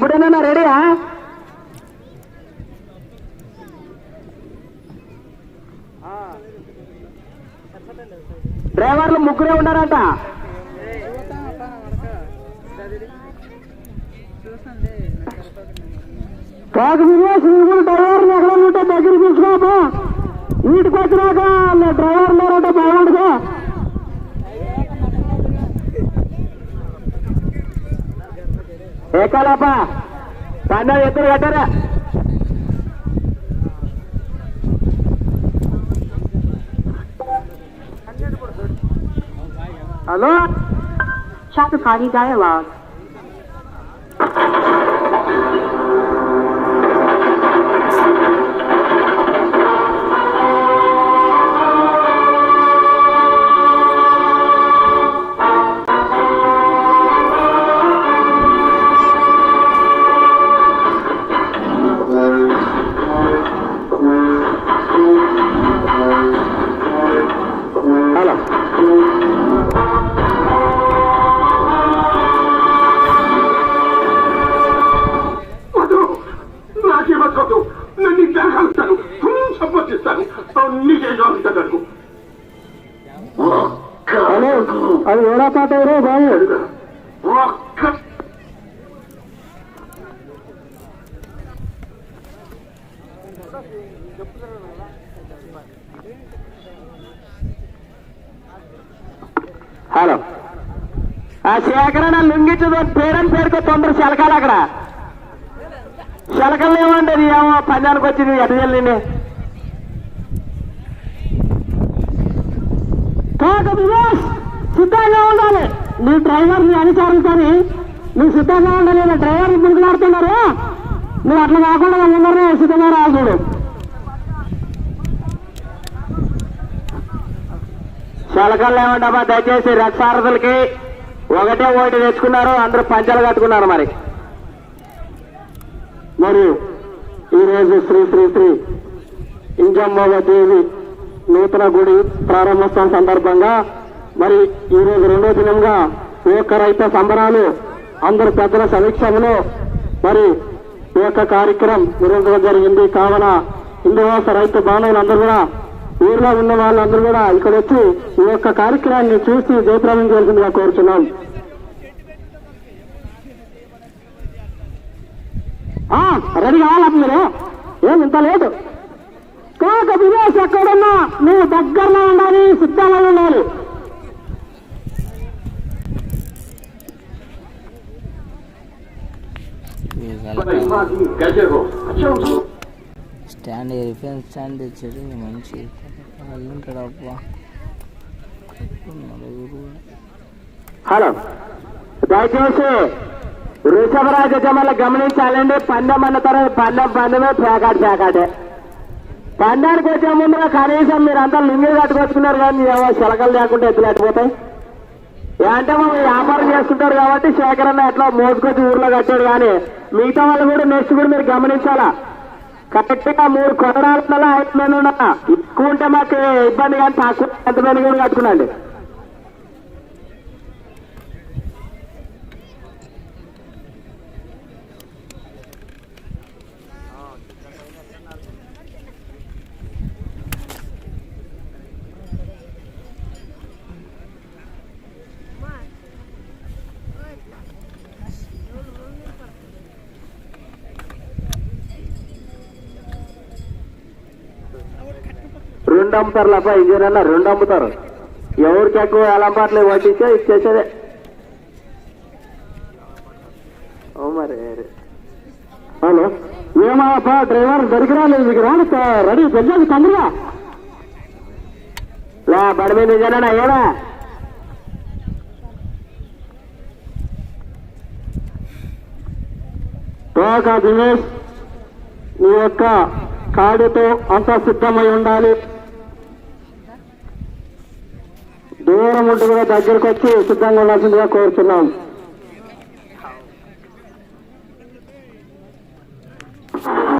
బుడేనా రెడీయా డ్రైవర్లు ముగ్గురే ఉన్నారట. కాకు శ్రీగురు డ్రైవర్లు ఎక్కడ ఉంటే దగ్గర చూసుకోపా వీటికి వచ్చినాక డ్రైవర్ లేరంటే బాగుంటుందా हलो छा त खणी चाहे సంపాదిస్తాను నీకే హలో అది ఏడా పాట ఎవరో బాబు? ఒక్క హలో. ఆ శేఖరణ లుంగిచ్చదు పేరని పేరుకో తొందర శలకాలు అక్కడ. శలకలు ఏమండి అది ఏమో పందానికి వచ్చింది ఎటు వెళ్ళింది? కాక వివేష్ సిద్ధంగా ఉండాలి. నీ డ్రైవర్ అనుచారం అనుసరించని నువ్వు సిద్ధంగా ఉండాలి. ఇలా డ్రైవర్ ముందులాడుతున్నారు నువ్వు అట్లా కాకుండా ముందరే సిద్ధంగా రాదు చూడు. శలకలు ఏమంటామా దయచేసి రక్షారథులకి ఒకటే ఓటు తెచ్చుకున్నారు. అందరూ పంచాలు కట్టుకున్నారు మరి. మరియు ఈరోజు శ్రీ శ్రీ శ్రీ ఇంజమ్మవ దేవి నూతన గుడి ప్రారంభోత్సవం సందర్భంగా మరి ఈరోజు రెండో దినంగా ఈ యొక్క రైతు సంబరాలు అందరు పెద్దల సమీక్షంలో మరి ఈ యొక్క కార్యక్రమం నిర్వహించడం జరిగింది. కావున హిందూవాస రైతు బాంధవులందరూ కూడా ఊర్లో ఉన్న వాళ్ళందరూ కూడా ఇక్కడ వచ్చి ఈ యొక్క కార్యక్రమాన్ని చూసి జయప్రదం చేయాల్సిందిగా కోరుచున్నాం. రెడీ కావాలా మీరు? ఏం ఇంత లేదు ఒక విలేజ్ ఎక్కడున్నా నువ్వు దగ్గరలో ఉండాలి సిద్ధంగా ఉండాలి. స్టాండ్ రిఫరెన్స్ స్టాండ్ ఇచ్చాడు మంచి హలో. దయచేసి వృషభ రాజజమలు గమనించాలండి. పందెం అన్న తర్వాత పందెం పందమే పేకాడు పేకాడే పండానికి వచ్చే ముందుగా కనీసం మీరు అంతా లింగిలు కట్టుకొచ్చుకున్నారు కానీ ఏమో శిలకలు లేకుండా ఎత్తులేకపోతాయి అంటే మనం వ్యాపారం చేసుకుంటారు కాబట్టి శేఖరన్న ఎట్లా మోసుకొచ్చి ఊర్లో కట్టాడు కానీ మిగతా వాళ్ళు కూడా నెక్స్ట్ కూడా మీరు గమనించాలా? కరెక్ట్గా మూడు కొనడాల ఐదు మంది ఉన్నా ఎక్కువ ఉంటే మాకు ఇబ్బంది కానీ తక్కువ ఎంతమంది కూడా కట్టుకున్నాండి. రెండు అమ్ముతారు లేప ఇంజనీర్ రెండు అమ్ముతారు ఎవరికి ఎక్కువ అలంపాట్లు వడ్డిస్తే ఇచ్చేసేదే. ఓ మరి హలో? ఏమాపా డ్రైవర్ దొరికిరా లేదు మీకు రాను రెడీ వెళ్ళాలి తొందరగా. లే బడి మీద నిజానా ఏడా? తోక దినేష్ నీ యొక్క కాడితో అంతా సిద్ధమై ఉండాలి. దూరం ఉండి కూడా దగ్గరకు వచ్చి సిద్ధంగా ఉండాల్సిందిగా కోరుతున్నాం